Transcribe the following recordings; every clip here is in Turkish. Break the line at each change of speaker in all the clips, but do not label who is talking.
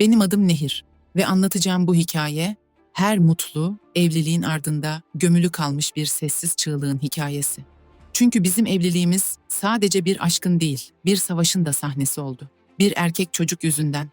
Benim adım Nehir ve anlatacağım bu hikaye her mutlu evliliğin ardında gömülü kalmış bir sessiz çığlığın hikayesi. Çünkü bizim evliliğimiz sadece bir aşkın değil, bir savaşın da sahnesi oldu. Bir erkek çocuk yüzünden.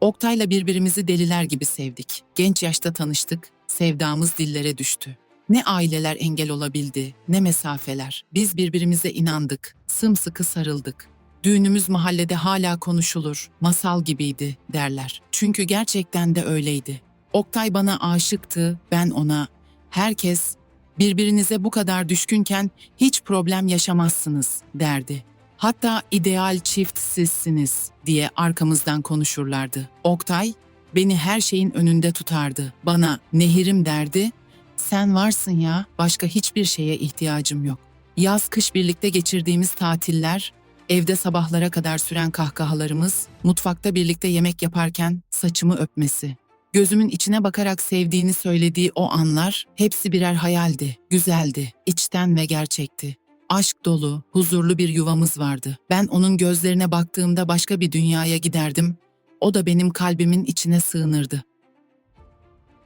Oktay'la birbirimizi deliler gibi sevdik. Genç yaşta tanıştık, sevdamız dillere düştü. Ne aileler engel olabildi, ne mesafeler. Biz birbirimize inandık, sımsıkı sarıldık. Düğünümüz mahallede hala konuşulur, masal gibiydi derler. Çünkü gerçekten de öyleydi. Oktay bana aşıktı, ben ona. Herkes birbirinize bu kadar düşkünken hiç problem yaşamazsınız derdi. Hatta ideal çift sizsiniz diye arkamızdan konuşurlardı. Oktay beni her şeyin önünde tutardı. Bana nehirim derdi. Sen varsın ya, başka hiçbir şeye ihtiyacım yok. Yaz kış birlikte geçirdiğimiz tatiller, Evde sabahlara kadar süren kahkahalarımız, mutfakta birlikte yemek yaparken saçımı öpmesi. Gözümün içine bakarak sevdiğini söylediği o anlar hepsi birer hayaldi, güzeldi, içten ve gerçekti. Aşk dolu, huzurlu bir yuvamız vardı. Ben onun gözlerine baktığımda başka bir dünyaya giderdim. O da benim kalbimin içine sığınırdı.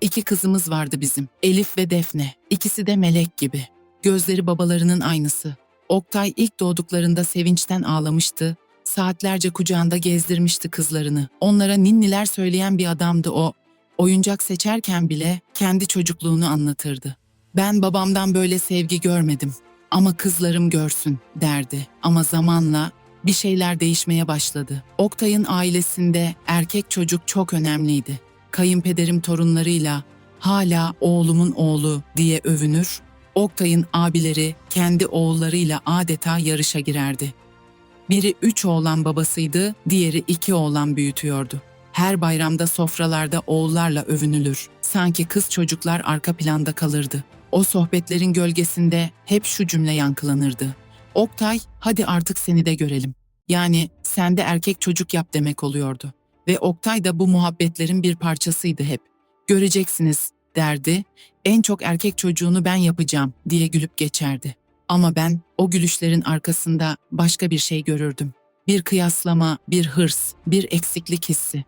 İki kızımız vardı bizim, Elif ve Defne. İkisi de melek gibi. Gözleri babalarının aynısı. Oktay ilk doğduklarında sevinçten ağlamıştı. Saatlerce kucağında gezdirmişti kızlarını. Onlara ninniler söyleyen bir adamdı o. Oyuncak seçerken bile kendi çocukluğunu anlatırdı. Ben babamdan böyle sevgi görmedim ama kızlarım görsün derdi. Ama zamanla bir şeyler değişmeye başladı. Oktay'ın ailesinde erkek çocuk çok önemliydi. Kayınpederim torunlarıyla hala oğlumun oğlu diye övünür, Oktay'ın abileri kendi oğullarıyla adeta yarışa girerdi. Biri üç oğlan babasıydı, diğeri iki oğlan büyütüyordu. Her bayramda sofralarda oğullarla övünülür. Sanki kız çocuklar arka planda kalırdı. O sohbetlerin gölgesinde hep şu cümle yankılanırdı. Oktay, hadi artık seni de görelim. Yani sen de erkek çocuk yap demek oluyordu. Ve Oktay da bu muhabbetlerin bir parçasıydı hep. Göreceksiniz, derdi, en çok erkek çocuğunu ben yapacağım diye gülüp geçerdi. Ama ben o gülüşlerin arkasında başka bir şey görürdüm. Bir kıyaslama, bir hırs, bir eksiklik hissi.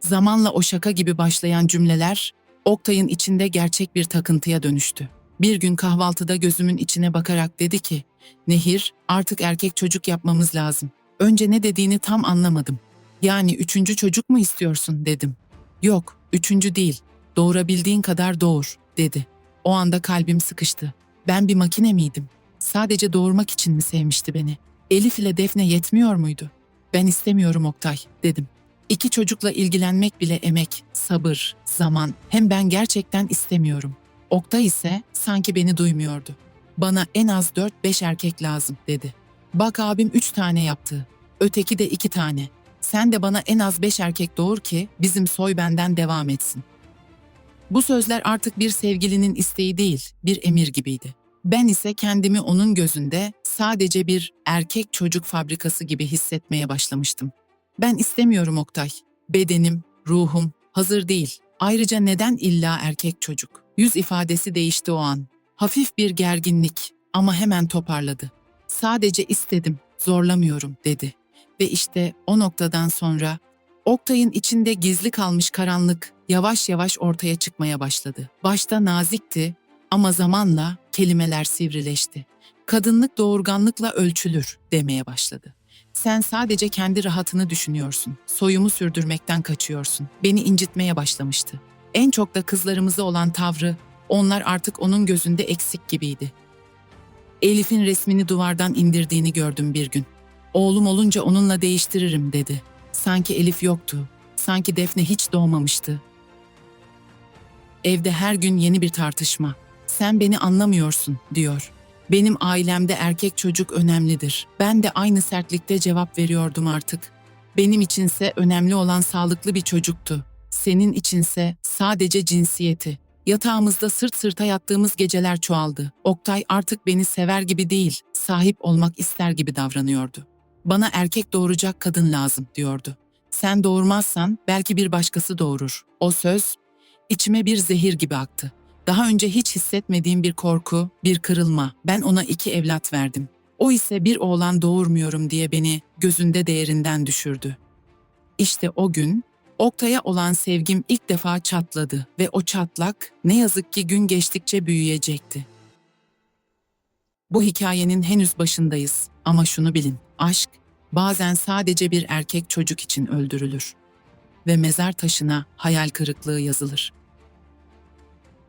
Zamanla o şaka gibi başlayan cümleler Oktay'ın içinde gerçek bir takıntıya dönüştü. Bir gün kahvaltıda gözümün içine bakarak dedi ki, Nehir, artık erkek çocuk yapmamız lazım. Önce ne dediğini tam anlamadım. Yani üçüncü çocuk mu istiyorsun dedim. Yok, üçüncü değil. Doğurabildiğin kadar doğur, dedi. O anda kalbim sıkıştı. Ben bir makine miydim? Sadece doğurmak için mi sevmişti beni? Elif ile Defne yetmiyor muydu? Ben istemiyorum Oktay, dedim. İki çocukla ilgilenmek bile emek, sabır, zaman. Hem ben gerçekten istemiyorum. Oktay ise sanki beni duymuyordu. Bana en az dört beş erkek lazım, dedi. Bak abim üç tane yaptı. Öteki de iki tane. Sen de bana en az beş erkek doğur ki bizim soy benden devam etsin. Bu sözler artık bir sevgilinin isteği değil, bir emir gibiydi. Ben ise kendimi onun gözünde sadece bir erkek çocuk fabrikası gibi hissetmeye başlamıştım. Ben istemiyorum Oktay. Bedenim, ruhum hazır değil. Ayrıca neden illa erkek çocuk? Yüz ifadesi değişti o an. Hafif bir gerginlik ama hemen toparladı. Sadece istedim, zorlamıyorum dedi. Ve işte o noktadan sonra Oktay'ın içinde gizli kalmış karanlık yavaş yavaş ortaya çıkmaya başladı. Başta nazikti ama zamanla kelimeler sivrileşti. Kadınlık doğurganlıkla ölçülür demeye başladı. Sen sadece kendi rahatını düşünüyorsun. Soyumu sürdürmekten kaçıyorsun. Beni incitmeye başlamıştı. En çok da kızlarımıza olan tavrı, onlar artık onun gözünde eksik gibiydi. Elif'in resmini duvardan indirdiğini gördüm bir gün. Oğlum olunca onunla değiştiririm dedi. Sanki Elif yoktu. Sanki Defne hiç doğmamıştı. Evde her gün yeni bir tartışma. Sen beni anlamıyorsun diyor. Benim ailemde erkek çocuk önemlidir. Ben de aynı sertlikte cevap veriyordum artık. Benim içinse önemli olan sağlıklı bir çocuktu. Senin içinse sadece cinsiyeti. Yatağımızda sırt sırta yattığımız geceler çoğaldı. Oktay artık beni sever gibi değil, sahip olmak ister gibi davranıyordu. Bana erkek doğuracak kadın lazım diyordu. Sen doğurmazsan belki bir başkası doğurur. O söz içime bir zehir gibi aktı. Daha önce hiç hissetmediğim bir korku, bir kırılma. Ben ona iki evlat verdim. O ise bir oğlan doğurmuyorum diye beni gözünde değerinden düşürdü. İşte o gün Oktay'a olan sevgim ilk defa çatladı ve o çatlak ne yazık ki gün geçtikçe büyüyecekti. Bu hikayenin henüz başındayız ama şunu bilin. Aşk bazen sadece bir erkek çocuk için öldürülür ve mezar taşına hayal kırıklığı yazılır.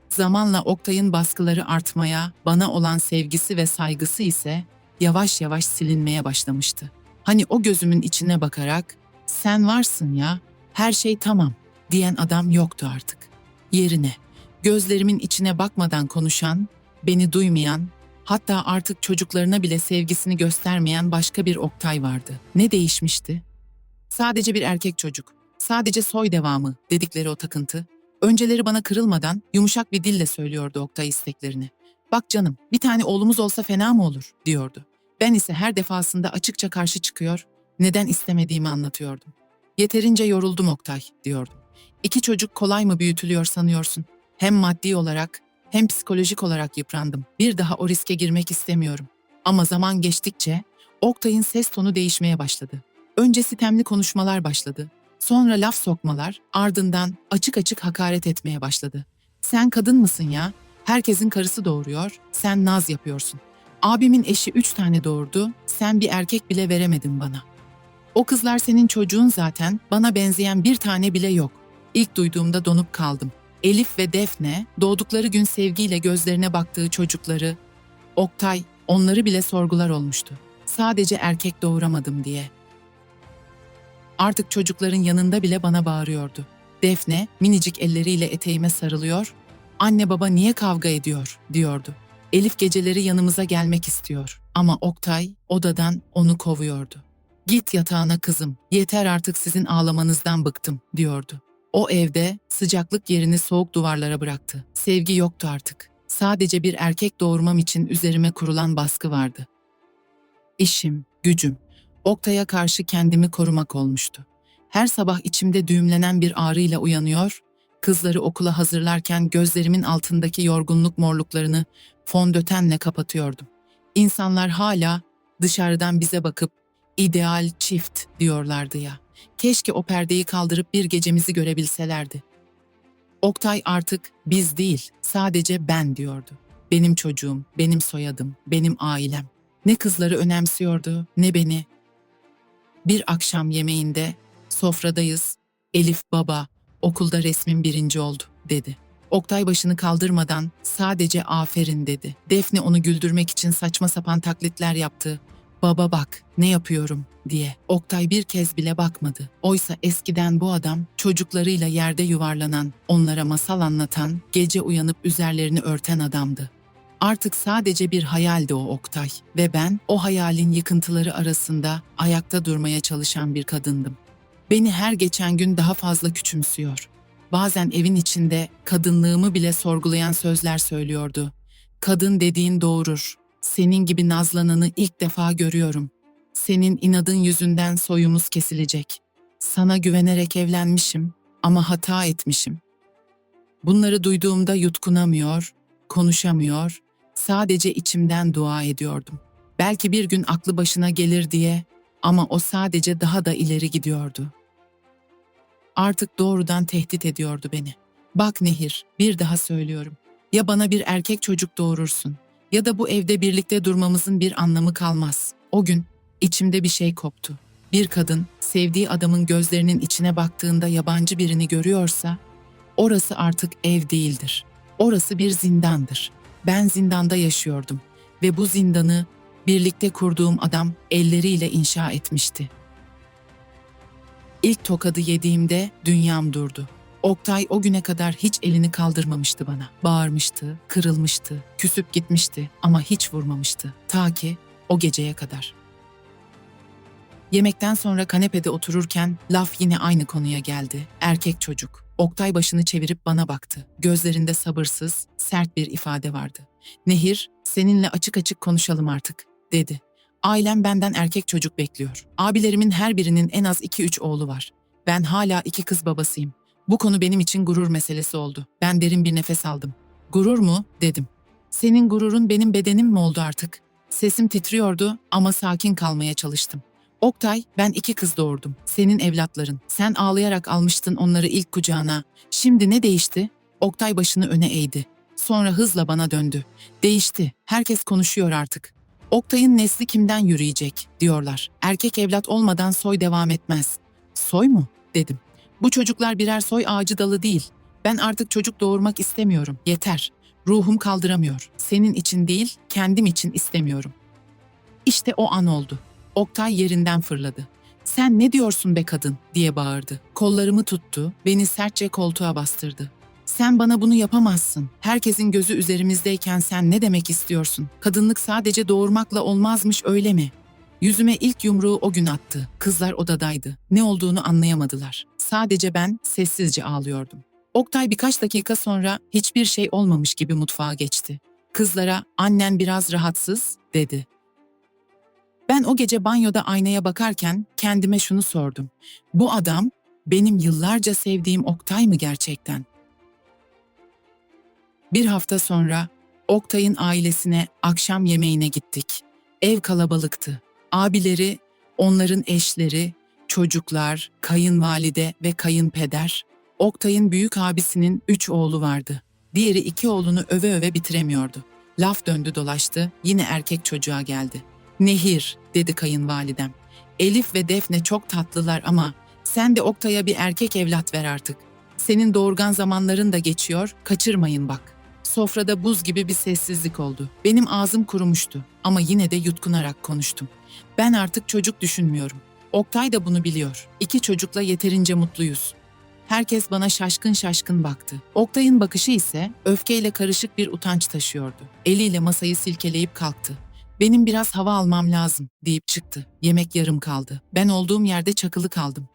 Zamanla Oktay'ın baskıları artmaya, bana olan sevgisi ve saygısı ise yavaş yavaş silinmeye başlamıştı. Hani o gözümün içine bakarak sen varsın ya, her şey tamam diyen adam yoktu artık. Yerine gözlerimin içine bakmadan konuşan, beni duymayan, hatta artık çocuklarına bile sevgisini göstermeyen başka bir Oktay vardı. Ne değişmişti? Sadece bir erkek çocuk, sadece soy devamı dedikleri o takıntı. Önceleri bana kırılmadan yumuşak bir dille söylüyordu Oktay isteklerini. Bak canım, bir tane oğlumuz olsa fena mı olur diyordu. Ben ise her defasında açıkça karşı çıkıyor, neden istemediğimi anlatıyordum. Yeterince yoruldum Oktay diyordum. İki çocuk kolay mı büyütülüyor sanıyorsun? Hem maddi olarak hem psikolojik olarak yıprandım. Bir daha o riske girmek istemiyorum. Ama zaman geçtikçe Oktay'ın ses tonu değişmeye başladı. Önce sitemli konuşmalar başladı. Sonra laf sokmalar, ardından açık açık hakaret etmeye başladı. Sen kadın mısın ya? Herkesin karısı doğuruyor, sen naz yapıyorsun. Abimin eşi üç tane doğurdu, sen bir erkek bile veremedin bana. O kızlar senin çocuğun zaten, bana benzeyen bir tane bile yok. İlk duyduğumda donup kaldım. Elif ve Defne, doğdukları gün sevgiyle gözlerine baktığı çocukları, Oktay, onları bile sorgular olmuştu. Sadece erkek doğuramadım diye. Artık çocukların yanında bile bana bağırıyordu. Defne minicik elleriyle eteğime sarılıyor, "Anne baba niye kavga ediyor?" diyordu. Elif geceleri yanımıza gelmek istiyor ama Oktay odadan onu kovuyordu. "Git yatağına kızım. Yeter artık sizin ağlamanızdan bıktım." diyordu. O evde sıcaklık yerini soğuk duvarlara bıraktı. Sevgi yoktu artık. Sadece bir erkek doğurmam için üzerime kurulan baskı vardı. İşim, gücüm, Oktay'a karşı kendimi korumak olmuştu. Her sabah içimde düğümlenen bir ağrıyla uyanıyor, kızları okula hazırlarken gözlerimin altındaki yorgunluk morluklarını fondötenle kapatıyordum. İnsanlar hala dışarıdan bize bakıp ideal çift diyorlardı ya. Keşke o perdeyi kaldırıp bir gecemizi görebilselerdi. Oktay artık biz değil, sadece ben diyordu. Benim çocuğum, benim soyadım, benim ailem. Ne kızları önemsiyordu, ne beni. Bir akşam yemeğinde, sofradayız, Elif baba, okulda resmin birinci oldu, dedi. Oktay başını kaldırmadan sadece aferin dedi. Defne onu güldürmek için saçma sapan taklitler yaptı. Baba bak ne yapıyorum diye. Oktay bir kez bile bakmadı. Oysa eskiden bu adam çocuklarıyla yerde yuvarlanan, onlara masal anlatan, gece uyanıp üzerlerini örten adamdı. Artık sadece bir hayaldi o Oktay ve ben o hayalin yıkıntıları arasında ayakta durmaya çalışan bir kadındım. Beni her geçen gün daha fazla küçümsüyor. Bazen evin içinde kadınlığımı bile sorgulayan sözler söylüyordu. Kadın dediğin doğurur. Senin gibi nazlananı ilk defa görüyorum. Senin inadın yüzünden soyumuz kesilecek. Sana güvenerek evlenmişim ama hata etmişim. Bunları duyduğumda yutkunamıyor, konuşamıyor, sadece içimden dua ediyordum. Belki bir gün aklı başına gelir diye ama o sadece daha da ileri gidiyordu. Artık doğrudan tehdit ediyordu beni. Bak Nehir, bir daha söylüyorum. Ya bana bir erkek çocuk doğurursun ya da bu evde birlikte durmamızın bir anlamı kalmaz. O gün içimde bir şey koptu. Bir kadın sevdiği adamın gözlerinin içine baktığında yabancı birini görüyorsa orası artık ev değildir. Orası bir zindandır. Ben zindanda yaşıyordum ve bu zindanı birlikte kurduğum adam elleriyle inşa etmişti. İlk tokadı yediğimde dünyam durdu. Oktay o güne kadar hiç elini kaldırmamıştı bana. Bağırmıştı, kırılmıştı, küsüp gitmişti ama hiç vurmamıştı. Ta ki o geceye kadar. Yemekten sonra kanepede otururken laf yine aynı konuya geldi. Erkek çocuk. Oktay başını çevirip bana baktı. Gözlerinde sabırsız, sert bir ifade vardı. Nehir, seninle açık açık konuşalım artık, dedi. Ailem benden erkek çocuk bekliyor. Abilerimin her birinin en az iki üç oğlu var. Ben hala iki kız babasıyım. Bu konu benim için gurur meselesi oldu. Ben derin bir nefes aldım. Gurur mu? dedim. Senin gururun benim bedenim mi oldu artık? Sesim titriyordu ama sakin kalmaya çalıştım. Oktay, ben iki kız doğurdum. Senin evlatların. Sen ağlayarak almıştın onları ilk kucağına. Şimdi ne değişti? Oktay başını öne eğdi. Sonra hızla bana döndü. Değişti. Herkes konuşuyor artık. Oktay'ın nesli kimden yürüyecek diyorlar. Erkek evlat olmadan soy devam etmez. Soy mu? dedim. Bu çocuklar birer soy ağacı dalı değil. Ben artık çocuk doğurmak istemiyorum. Yeter. Ruhum kaldıramıyor. Senin için değil, kendim için istemiyorum. İşte o an oldu. Oktay yerinden fırladı. Sen ne diyorsun be kadın diye bağırdı. Kollarımı tuttu, beni sertçe koltuğa bastırdı. Sen bana bunu yapamazsın. Herkesin gözü üzerimizdeyken sen ne demek istiyorsun? Kadınlık sadece doğurmakla olmazmış öyle mi? Yüzüme ilk yumruğu o gün attı. Kızlar odadaydı. Ne olduğunu anlayamadılar. Sadece ben sessizce ağlıyordum. Oktay birkaç dakika sonra hiçbir şey olmamış gibi mutfağa geçti. Kızlara annen biraz rahatsız dedi. Ben o gece banyoda aynaya bakarken kendime şunu sordum. Bu adam benim yıllarca sevdiğim Oktay mı gerçekten? Bir hafta sonra Oktay'ın ailesine akşam yemeğine gittik. Ev kalabalıktı. Abileri, onların eşleri, çocuklar, kayınvalide ve kayınpeder. Oktay'ın büyük abisinin üç oğlu vardı. Diğeri iki oğlunu öve öve bitiremiyordu. Laf döndü dolaştı, yine erkek çocuğa geldi. Nehir, dedi kayınvalidem. Elif ve Defne çok tatlılar ama sen de Oktay'a bir erkek evlat ver artık. Senin doğurgan zamanların da geçiyor, kaçırmayın bak. Sofrada buz gibi bir sessizlik oldu. Benim ağzım kurumuştu ama yine de yutkunarak konuştum. Ben artık çocuk düşünmüyorum. Oktay da bunu biliyor. İki çocukla yeterince mutluyuz. Herkes bana şaşkın şaşkın baktı. Oktay'ın bakışı ise öfkeyle karışık bir utanç taşıyordu. Eliyle masayı silkeleyip kalktı. Benim biraz hava almam lazım deyip çıktı. Yemek yarım kaldı. Ben olduğum yerde çakılı kaldım.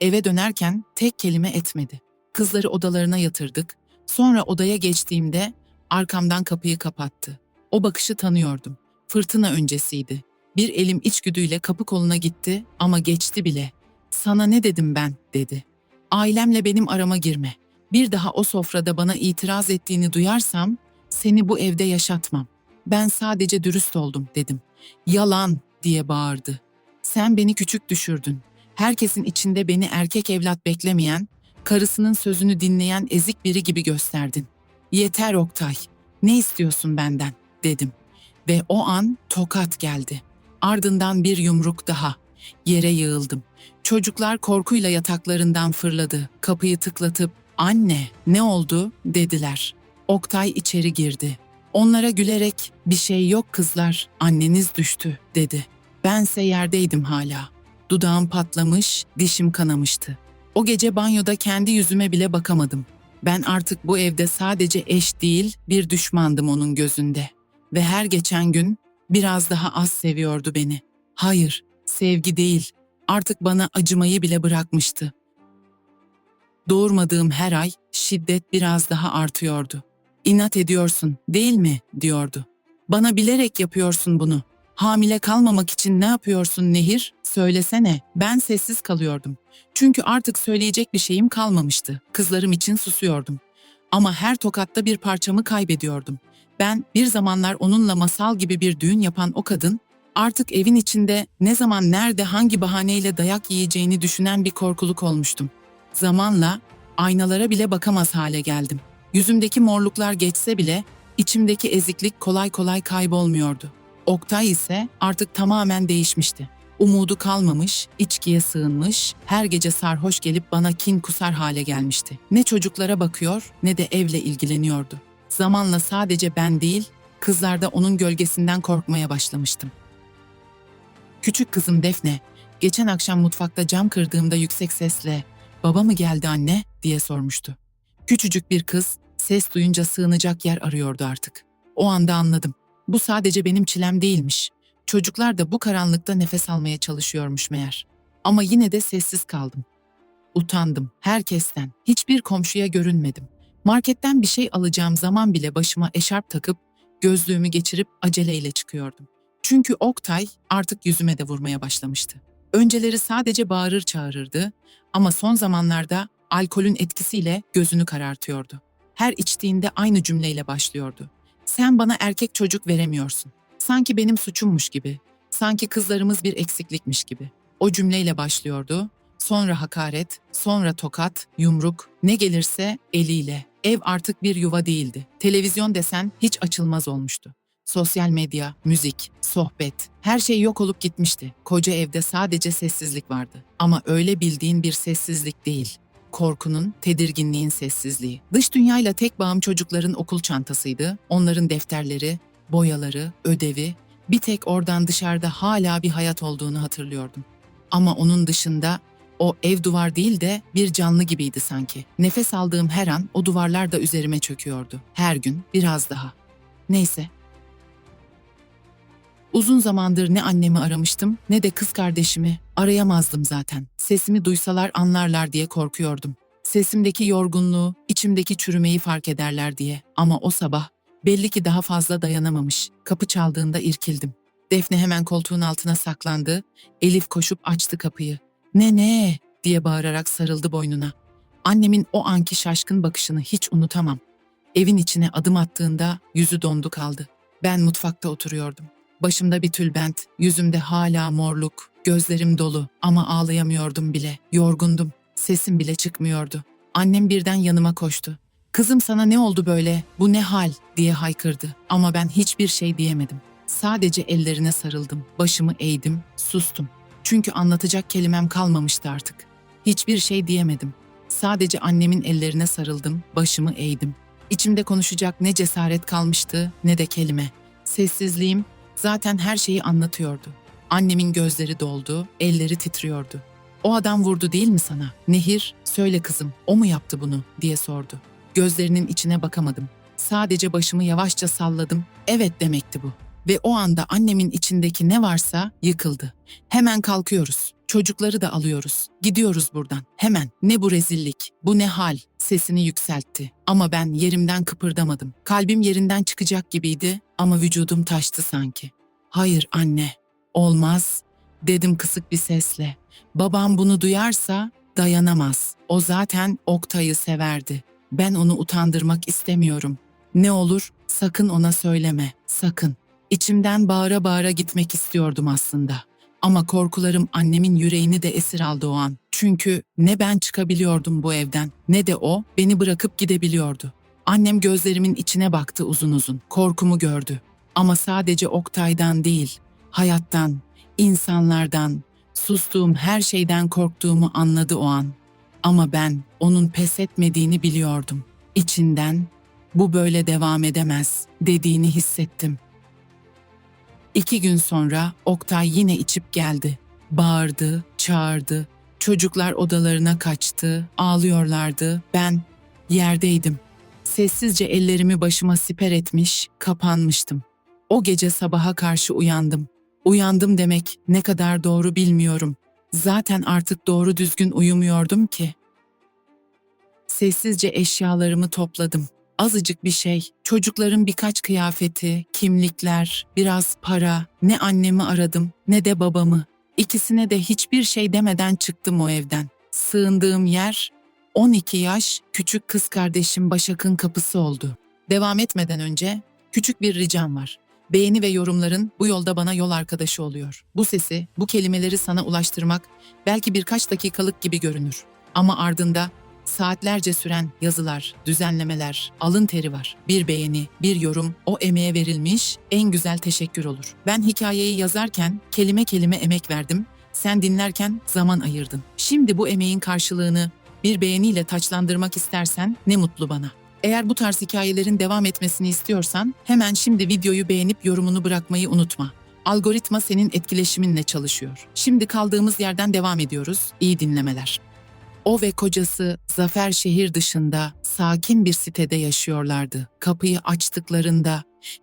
Eve dönerken tek kelime etmedi. Kızları odalarına yatırdık. Sonra odaya geçtiğimde arkamdan kapıyı kapattı. O bakışı tanıyordum. Fırtına öncesiydi. Bir elim içgüdüyle kapı koluna gitti ama geçti bile. Sana ne dedim ben dedi. Ailemle benim arama girme. Bir daha o sofrada bana itiraz ettiğini duyarsam seni bu evde yaşatmam. Ben sadece dürüst oldum dedim. Yalan diye bağırdı. Sen beni küçük düşürdün. Herkesin içinde beni erkek evlat beklemeyen, karısının sözünü dinleyen ezik biri gibi gösterdin. Yeter Oktay. Ne istiyorsun benden? dedim. Ve o an tokat geldi. Ardından bir yumruk daha. Yere yığıldım. Çocuklar korkuyla yataklarından fırladı. Kapıyı tıklatıp "Anne, ne oldu?" dediler. Oktay içeri girdi. Onlara gülerek "Bir şey yok kızlar, anneniz düştü." dedi. Bense yerdeydim hala. Dudağım patlamış, dişim kanamıştı. O gece banyoda kendi yüzüme bile bakamadım. Ben artık bu evde sadece eş değil, bir düşmandım onun gözünde. Ve her geçen gün biraz daha az seviyordu beni. Hayır, sevgi değil. Artık bana acımayı bile bırakmıştı. Doğurmadığım her ay şiddet biraz daha artıyordu. İnat ediyorsun, değil mi? diyordu. Bana bilerek yapıyorsun bunu. Hamile kalmamak için ne yapıyorsun Nehir? Söylesene. Ben sessiz kalıyordum. Çünkü artık söyleyecek bir şeyim kalmamıştı. Kızlarım için susuyordum. Ama her tokatta bir parçamı kaybediyordum. Ben bir zamanlar onunla masal gibi bir düğün yapan o kadın, artık evin içinde ne zaman nerede hangi bahaneyle dayak yiyeceğini düşünen bir korkuluk olmuştum. Zamanla aynalara bile bakamaz hale geldim. Yüzümdeki morluklar geçse bile içimdeki eziklik kolay kolay kaybolmuyordu. Oktay ise artık tamamen değişmişti. Umudu kalmamış, içkiye sığınmış, her gece sarhoş gelip bana kin kusar hale gelmişti. Ne çocuklara bakıyor ne de evle ilgileniyordu. Zamanla sadece ben değil, kızlar da onun gölgesinden korkmaya başlamıştım. Küçük kızım Defne, geçen akşam mutfakta cam kırdığımda yüksek sesle "Baba mı geldi anne?" diye sormuştu. Küçücük bir kız ses duyunca sığınacak yer arıyordu artık. O anda anladım. Bu sadece benim çilem değilmiş. Çocuklar da bu karanlıkta nefes almaya çalışıyormuş meğer. Ama yine de sessiz kaldım. Utandım herkesten. Hiçbir komşuya görünmedim. Marketten bir şey alacağım zaman bile başıma eşarp takıp gözlüğümü geçirip aceleyle çıkıyordum. Çünkü Oktay artık yüzüme de vurmaya başlamıştı. Önceleri sadece bağırır çağırırdı ama son zamanlarda alkolün etkisiyle gözünü karartıyordu. Her içtiğinde aynı cümleyle başlıyordu. Sen bana erkek çocuk veremiyorsun. Sanki benim suçummuş gibi. Sanki kızlarımız bir eksiklikmiş gibi. O cümleyle başlıyordu. Sonra hakaret, sonra tokat, yumruk, ne gelirse eliyle. Ev artık bir yuva değildi. Televizyon desen hiç açılmaz olmuştu. Sosyal medya, müzik, sohbet, her şey yok olup gitmişti. Koca evde sadece sessizlik vardı. Ama öyle bildiğin bir sessizlik değil. Korkunun, tedirginliğin sessizliği. Dış dünyayla tek bağım çocukların okul çantasıydı. Onların defterleri, boyaları, ödevi. Bir tek oradan dışarıda hala bir hayat olduğunu hatırlıyordum. Ama onun dışında o ev duvar değil de bir canlı gibiydi sanki. Nefes aldığım her an o duvarlar da üzerime çöküyordu. Her gün biraz daha. Neyse. Uzun zamandır ne annemi aramıştım ne de kız kardeşimi. Arayamazdım zaten. Sesimi duysalar anlarlar diye korkuyordum. Sesimdeki yorgunluğu, içimdeki çürümeyi fark ederler diye. Ama o sabah belli ki daha fazla dayanamamış. Kapı çaldığında irkildim. Defne hemen koltuğun altına saklandı. Elif koşup açtı kapıyı. Ne ne diye bağırarak sarıldı boynuna. Annemin o anki şaşkın bakışını hiç unutamam. Evin içine adım attığında yüzü dondu kaldı. Ben mutfakta oturuyordum. Başımda bir tülbent, yüzümde hala morluk, gözlerim dolu ama ağlayamıyordum bile. Yorgundum, sesim bile çıkmıyordu. Annem birden yanıma koştu. Kızım sana ne oldu böyle, bu ne hal diye haykırdı ama ben hiçbir şey diyemedim. Sadece ellerine sarıldım, başımı eğdim, sustum. Çünkü anlatacak kelimem kalmamıştı artık. Hiçbir şey diyemedim. Sadece annemin ellerine sarıldım, başımı eğdim. İçimde konuşacak ne cesaret kalmıştı ne de kelime. Sessizliğim zaten her şeyi anlatıyordu. Annemin gözleri doldu, elleri titriyordu. O adam vurdu değil mi sana? Nehir, söyle kızım, o mu yaptı bunu diye sordu. Gözlerinin içine bakamadım. Sadece başımı yavaşça salladım. Evet demekti bu. Ve o anda annemin içindeki ne varsa yıkıldı. Hemen kalkıyoruz. Çocukları da alıyoruz. Gidiyoruz buradan. Hemen. Ne bu rezillik? Bu ne hal? Sesini yükseltti. Ama ben yerimden kıpırdamadım. Kalbim yerinden çıkacak gibiydi ama vücudum taştı sanki. Hayır anne. Olmaz. Dedim kısık bir sesle. Babam bunu duyarsa dayanamaz. O zaten Oktay'ı severdi. Ben onu utandırmak istemiyorum. Ne olur sakın ona söyleme. Sakın. İçimden bağıra bağıra gitmek istiyordum aslında. Ama korkularım annemin yüreğini de esir aldı o an. Çünkü ne ben çıkabiliyordum bu evden ne de o beni bırakıp gidebiliyordu. Annem gözlerimin içine baktı uzun uzun. Korkumu gördü. Ama sadece Oktay'dan değil, hayattan, insanlardan, sustuğum her şeyden korktuğumu anladı o an. Ama ben onun pes etmediğini biliyordum. İçinden bu böyle devam edemez dediğini hissettim. İki gün sonra Oktay yine içip geldi. Bağırdı, çağırdı. Çocuklar odalarına kaçtı, ağlıyorlardı. Ben yerdeydim. Sessizce ellerimi başıma siper etmiş, kapanmıştım. O gece sabaha karşı uyandım. Uyandım demek ne kadar doğru bilmiyorum. Zaten artık doğru düzgün uyumuyordum ki. Sessizce eşyalarımı topladım. Azıcık bir şey, çocukların birkaç kıyafeti, kimlikler, biraz para, ne annemi aradım ne de babamı. İkisine de hiçbir şey demeden çıktım o evden. Sığındığım yer 12 yaş küçük kız kardeşim Başak'ın kapısı oldu. Devam etmeden önce küçük bir ricam var. Beğeni ve yorumların bu yolda bana yol arkadaşı oluyor. Bu sesi, bu kelimeleri sana ulaştırmak belki birkaç dakikalık gibi görünür. Ama ardında saatlerce süren yazılar, düzenlemeler, alın teri var. Bir beğeni, bir yorum, o emeğe verilmiş en güzel teşekkür olur. Ben hikayeyi yazarken kelime kelime emek verdim. Sen dinlerken zaman ayırdın. Şimdi bu emeğin karşılığını bir beğeniyle taçlandırmak istersen ne mutlu bana. Eğer bu tarz hikayelerin devam etmesini istiyorsan hemen şimdi videoyu beğenip yorumunu bırakmayı unutma. Algoritma senin etkileşiminle çalışıyor. Şimdi kaldığımız yerden devam ediyoruz. İyi dinlemeler. O ve kocası Zafer şehir dışında sakin bir sitede yaşıyorlardı. Kapıyı açtıklarında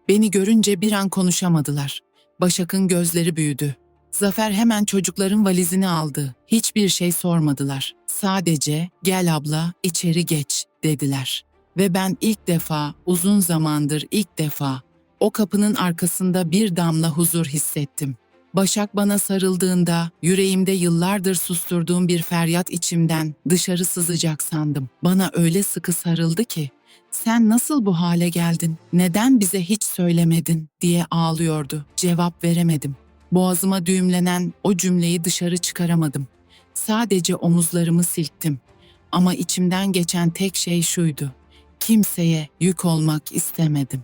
beni görünce bir an konuşamadılar. Başak'ın gözleri büyüdü. Zafer hemen çocukların valizini aldı. Hiçbir şey sormadılar. Sadece gel abla içeri geç dediler. Ve ben ilk defa uzun zamandır ilk defa o kapının arkasında bir damla huzur hissettim. Başak bana sarıldığında yüreğimde yıllardır susturduğum bir feryat içimden dışarı sızacak sandım. Bana öyle sıkı sarıldı ki sen nasıl bu hale geldin? Neden bize hiç söylemedin diye ağlıyordu. Cevap veremedim. Boğazıma düğümlenen o cümleyi dışarı çıkaramadım. Sadece omuzlarımı silktim. Ama içimden geçen tek şey şuydu. Kimseye yük olmak istemedim.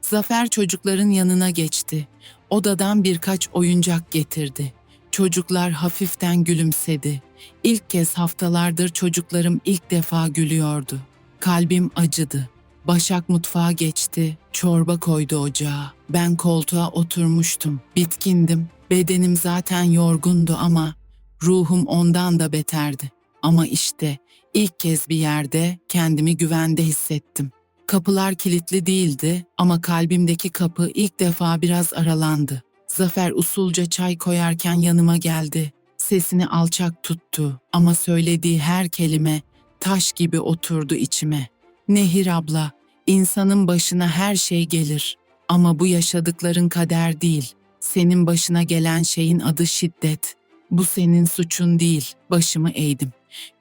Zafer çocukların yanına geçti. Odadan birkaç oyuncak getirdi. Çocuklar hafiften gülümsedi. İlk kez haftalardır çocuklarım ilk defa gülüyordu. Kalbim acıdı. Başak mutfağa geçti, çorba koydu ocağa. Ben koltuğa oturmuştum, bitkindim. Bedenim zaten yorgundu ama ruhum ondan da beterdi. Ama işte ilk kez bir yerde kendimi güvende hissettim. Kapılar kilitli değildi ama kalbimdeki kapı ilk defa biraz aralandı. Zafer usulca çay koyarken yanıma geldi. Sesini alçak tuttu ama söylediği her kelime taş gibi oturdu içime. Nehir abla, insanın başına her şey gelir ama bu yaşadıkların kader değil. Senin başına gelen şeyin adı şiddet. Bu senin suçun değil. Başımı eğdim.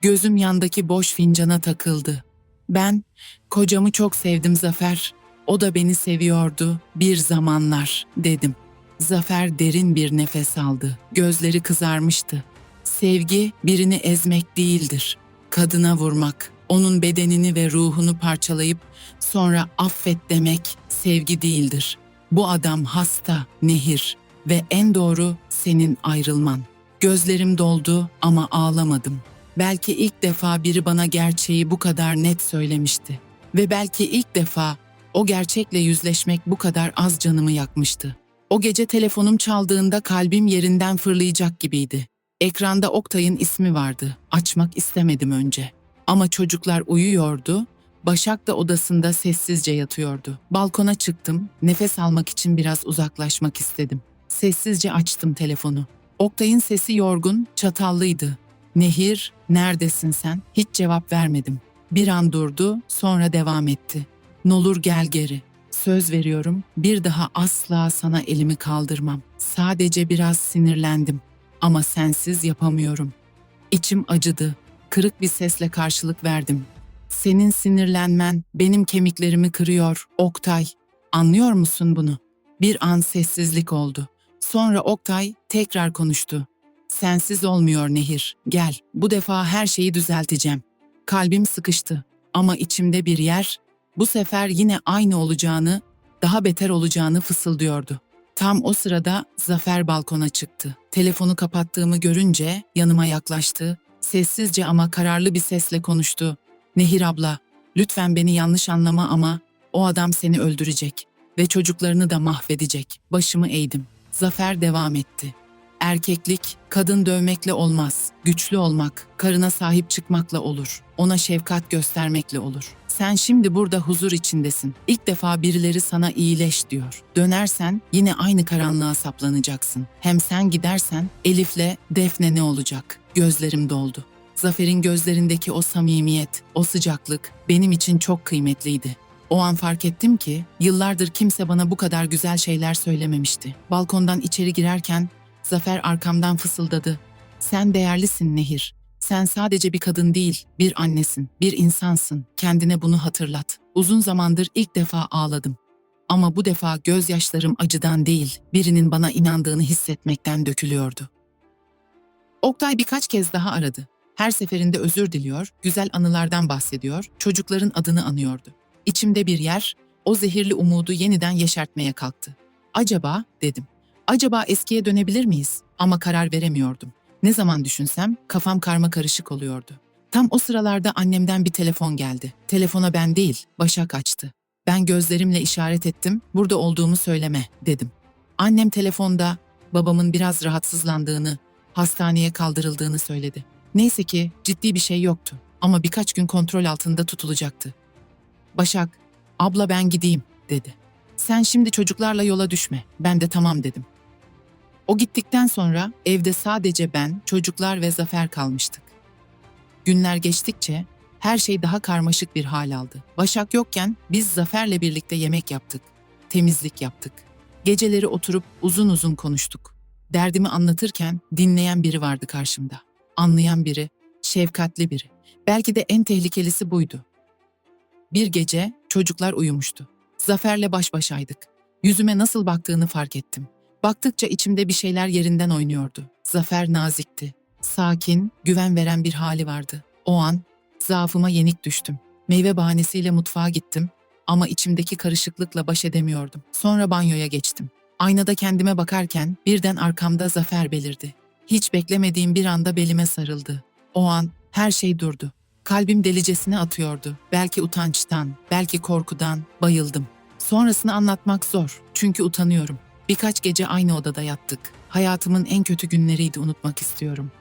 Gözüm yandaki boş fincana takıldı. Ben kocamı çok sevdim Zafer. O da beni seviyordu bir zamanlar dedim. Zafer derin bir nefes aldı. Gözleri kızarmıştı. Sevgi birini ezmek değildir. Kadına vurmak, onun bedenini ve ruhunu parçalayıp sonra affet demek sevgi değildir. Bu adam hasta, nehir ve en doğru senin ayrılman. Gözlerim doldu ama ağlamadım. Belki ilk defa biri bana gerçeği bu kadar net söylemişti. Ve belki ilk defa o gerçekle yüzleşmek bu kadar az canımı yakmıştı. O gece telefonum çaldığında kalbim yerinden fırlayacak gibiydi. Ekranda Oktay'ın ismi vardı. Açmak istemedim önce. Ama çocuklar uyuyordu. Başak da odasında sessizce yatıyordu. Balkona çıktım. Nefes almak için biraz uzaklaşmak istedim. Sessizce açtım telefonu. Oktay'ın sesi yorgun, çatallıydı. Nehir, neredesin sen? Hiç cevap vermedim. Bir an durdu, sonra devam etti. Nolur gel geri. Söz veriyorum, bir daha asla sana elimi kaldırmam. Sadece biraz sinirlendim. Ama sensiz yapamıyorum. İçim acıdı. Kırık bir sesle karşılık verdim. Senin sinirlenmen benim kemiklerimi kırıyor, Oktay. Anlıyor musun bunu? Bir an sessizlik oldu. Sonra Oktay tekrar konuştu. Sensiz olmuyor Nehir. Gel, bu defa her şeyi düzelteceğim. Kalbim sıkıştı ama içimde bir yer bu sefer yine aynı olacağını, daha beter olacağını fısıldıyordu. Tam o sırada Zafer balkona çıktı. Telefonu kapattığımı görünce yanıma yaklaştı. Sessizce ama kararlı bir sesle konuştu. Nehir abla, lütfen beni yanlış anlama ama o adam seni öldürecek ve çocuklarını da mahvedecek. Başımı eğdim. Zafer devam etti. Erkeklik, kadın dövmekle olmaz. Güçlü olmak, karına sahip çıkmakla olur. Ona şefkat göstermekle olur. Sen şimdi burada huzur içindesin. İlk defa birileri sana iyileş diyor. Dönersen yine aynı karanlığa saplanacaksın. Hem sen gidersen Elif'le Defne ne olacak? Gözlerim doldu. Zafer'in gözlerindeki o samimiyet, o sıcaklık benim için çok kıymetliydi. O an fark ettim ki yıllardır kimse bana bu kadar güzel şeyler söylememişti. Balkondan içeri girerken Zafer arkamdan fısıldadı. Sen değerlisin Nehir. Sen sadece bir kadın değil, bir annesin, bir insansın. Kendine bunu hatırlat. Uzun zamandır ilk defa ağladım. Ama bu defa gözyaşlarım acıdan değil, birinin bana inandığını hissetmekten dökülüyordu. Oktay birkaç kez daha aradı. Her seferinde özür diliyor, güzel anılardan bahsediyor, çocukların adını anıyordu. İçimde bir yer, o zehirli umudu yeniden yeşertmeye kalktı. Acaba, dedim. Acaba eskiye dönebilir miyiz? Ama karar veremiyordum. Ne zaman düşünsem kafam karma karışık oluyordu. Tam o sıralarda annemden bir telefon geldi. Telefona ben değil, Başak açtı. Ben gözlerimle işaret ettim, burada olduğumu söyleme, dedim. Annem telefonda babamın biraz rahatsızlandığını, hastaneye kaldırıldığını söyledi. Neyse ki ciddi bir şey yoktu ama birkaç gün kontrol altında tutulacaktı. Başak, abla ben gideyim dedi. Sen şimdi çocuklarla yola düşme. Ben de tamam dedim. O gittikten sonra evde sadece ben, çocuklar ve Zafer kalmıştık. Günler geçtikçe her şey daha karmaşık bir hal aldı. Başak yokken biz Zafer'le birlikte yemek yaptık. Temizlik yaptık. Geceleri oturup uzun uzun konuştuk. Derdimi anlatırken dinleyen biri vardı karşımda. Anlayan biri, şefkatli biri. Belki de en tehlikelisi buydu. Bir gece çocuklar uyumuştu. Zafer'le baş başaydık. Yüzüme nasıl baktığını fark ettim. Baktıkça içimde bir şeyler yerinden oynuyordu. Zafer nazikti. Sakin, güven veren bir hali vardı. O an zaafıma yenik düştüm. Meyve bahanesiyle mutfağa gittim ama içimdeki karışıklıkla baş edemiyordum. Sonra banyoya geçtim. Aynada kendime bakarken birden arkamda Zafer belirdi. Hiç beklemediğim bir anda belime sarıldı. O an her şey durdu. Kalbim delicesine atıyordu. Belki utançtan, belki korkudan bayıldım. Sonrasını anlatmak zor çünkü utanıyorum. Birkaç gece aynı odada yattık. Hayatımın en kötü günleriydi unutmak istiyorum.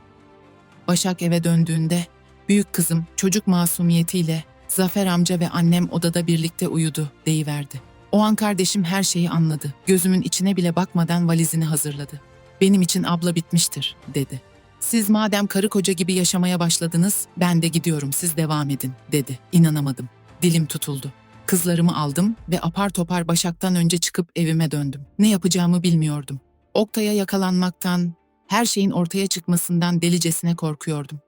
Başak eve döndüğünde büyük kızım çocuk masumiyetiyle Zafer amca ve annem odada birlikte uyudu deyiverdi. O an kardeşim her şeyi anladı. Gözümün içine bile bakmadan valizini hazırladı. Benim için abla bitmiştir dedi. Siz madem karı koca gibi yaşamaya başladınız, ben de gidiyorum siz devam edin dedi. İnanamadım. Dilim tutuldu. Kızlarımı aldım ve apar topar Başak'tan önce çıkıp evime döndüm. Ne yapacağımı bilmiyordum. Oktay'a yakalanmaktan, her şeyin ortaya çıkmasından delicesine korkuyordum.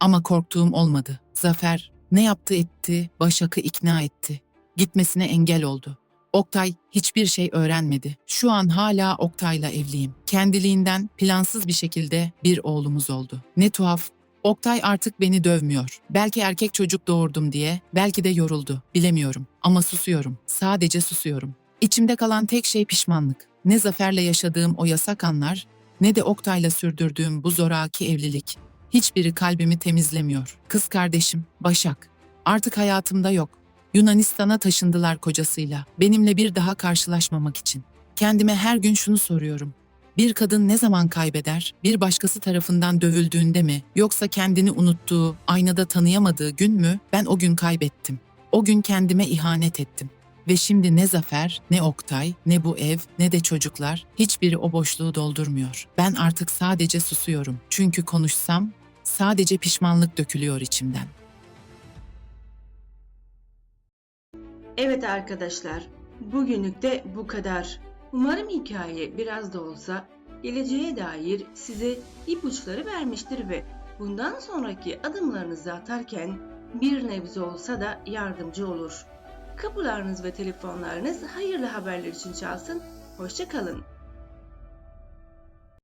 Ama korktuğum olmadı. Zafer ne yaptı etti, Başak'ı ikna etti. Gitmesine engel oldu. Oktay hiçbir şey öğrenmedi. Şu an hala Oktay'la evliyim. Kendiliğinden plansız bir şekilde bir oğlumuz oldu. Ne tuhaf. Oktay artık beni dövmüyor. Belki erkek çocuk doğurdum diye, belki de yoruldu. Bilemiyorum. Ama susuyorum. Sadece susuyorum. İçimde kalan tek şey pişmanlık. Ne Zafer'le yaşadığım o yasak anlar, ne de Oktay'la sürdürdüğüm bu zoraki evlilik. Hiçbiri kalbimi temizlemiyor. Kız kardeşim, Başak. Artık hayatımda yok. Yunanistan'a taşındılar kocasıyla. Benimle bir daha karşılaşmamak için. Kendime her gün şunu soruyorum. Bir kadın ne zaman kaybeder? Bir başkası tarafından dövüldüğünde mi? Yoksa kendini unuttuğu, aynada tanıyamadığı gün mü? Ben o gün kaybettim. O gün kendime ihanet ettim. Ve şimdi ne Zafer, ne Oktay, ne bu ev, ne de çocuklar hiçbiri o boşluğu doldurmuyor. Ben artık sadece susuyorum. Çünkü konuşsam sadece pişmanlık dökülüyor içimden.
Evet arkadaşlar, bugünlük de bu kadar. Umarım hikaye biraz da olsa geleceğe dair size ipuçları vermiştir ve bundan sonraki adımlarınızı atarken bir nebze olsa da yardımcı olur. Kapılarınız ve telefonlarınız hayırlı haberler için çalsın. Hoşçakalın.